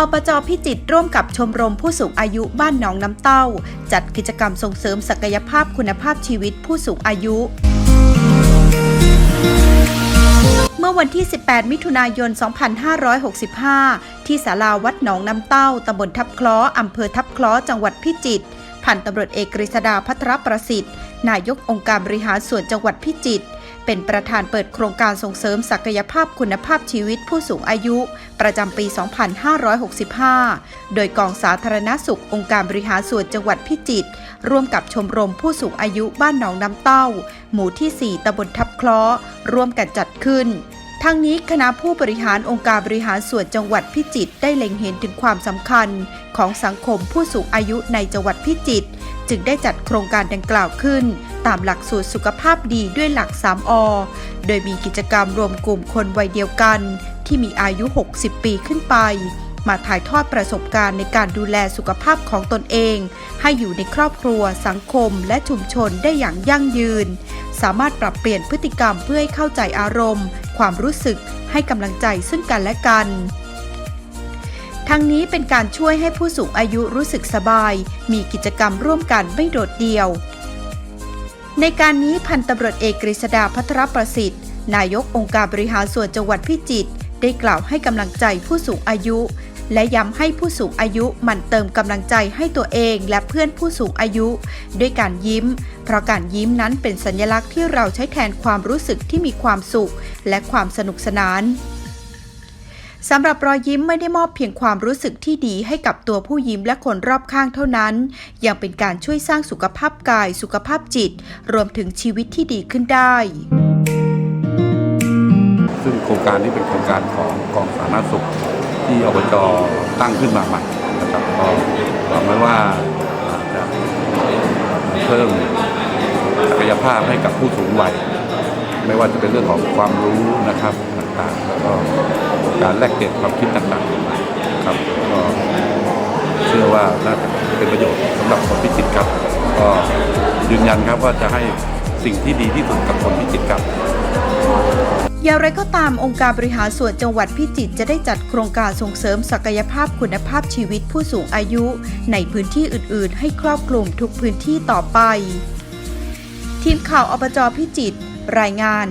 อบจพิจิตรร่วมกับชมรมผู้สูงอายุบ้านหนองน้ำเต้า จัดกิจกรรมส่งเสริมศักยภาพคุณภาพชีวิตผู้สูงอายุเมื่อวันที่ 18 มิถุนายน 2565 ที่ศาลาวัดหนองน้ำเต้า ตำบลทับคล้อ อำเภอทับคล้อ จังหวัดพิจิตร พันตำรวจเอกกฤษดาพัทรประสิทธิ์ นายกองค์การบริหารส่วนจังหวัดพิจิตร เป็นประธานเปิดโครงการส่งเสริมศักยภาพคุณภาพชีวิตผู้สูงอายุ ประจำปี 2565 โดยกองสาธารณสุของค์การบริหารส่วนจังหวัดพิจิตรร่วมกับชมรมผู้สูงอายุบ้านหนองน้ำเต้า หมู่ที่ 4ตำบลทับคล้อ ร่วมกันจัดขึ้นทั้งนี้คณะผู้บริหารองค์การบริหารส่วนจังหวัดพิจิตรได้เล็งเห็นถึงความสำคัญ ของสังคมผู้สูงอายุในจังหวัดพิจิตร จึงได้จัดโครงการดังกล่าวขึ้น ตามหลักสูตรสุขภาพดีด้วยหลัก 3อ โดยมีกิจกรรมรวมกลุ่มคนวัยเดียวกัน ที่มีอายุ 60 ปีขึ้นไป มาถ่ายทอดประสบการณ์ในการดูแลสุขภาพของตนเอง ให้อยู่ในครอบครัว สังคม และชุมชนได้อย่างยั่งยืน สามารถปรับเปลี่ยนพฤติกรรมเพื่อให้เข้าใจอารมณ์ ความรู้สึกให้กำลังใจซึ่งกันและกัน ทั้งนี้เป็นการช่วยให้ผู้สูงอายุรู้สึกสบาย มีกิจกรรมร่วมกันไม่โดดเดี่ยว ในการนี้พันตำรวจเอกกฤษดาพัทรประสิทธิ์ นายกองค์การบริหารส่วนจังหวัดพิจิตรได้กล่าวให้กำลังใจผู้สูงอายุ และย้ำให้ผู้สูงอายุหมั่นเติมกำลังใจให้ตัวเองและเพื่อนผู้สูงอายุ ด้วยการยิ้ม เพราะการยิ้มนั้นเป็นสัญลักษณ์ที่เราใช้แทนความรู้สึกที่มีความสุข และความสนุกสนาน สำหรับรอยยิ้มไม่ได้มอบเพียงความรู้สึกที่ดีให้กับตัวผู้ยิ้มและคนรอบข้างเท่านั้น ยังเป็นการช่วยสร้างสุขภาพกาย สุขภาพจิต รวมถึงชีวิตที่ดีขึ้นได้ ซึ่งโครงการนี้เป็นโครงการของกองสาธารณสุข ที่อบจตั้งขึ้นมาใหม่นะครับก็หวังไว้ว่าจะเพิ่มศักยภาพให้กับผู้สูงวัย ไม่ว่าจะเป็นเรื่องของความรู้นะครับต่างๆแล้วก็ การแลกเปลี่ยนความคิดต่างๆนะครับก็เชื่อว่าน่าจะเป็นประโยชน์สำหรับคนพิจิตรครับ ก็ยืนยันครับว่าจะให้สิ่งที่ดีที่สุดกับคนพิจิตรครับอย่างไรก็ตามองค์การบริหารส่วนจังหวัดพิจิตรจะได้จัดโครงการส่งเสริมศักยภาพคุณภาพชีวิตผู้สูงอายุ ในพื้นที่อื่น ๆ ให้ครอบคลุมทุกพื้นที่ต่อไป ทีมข่าวอบจพิจิตรรายงาน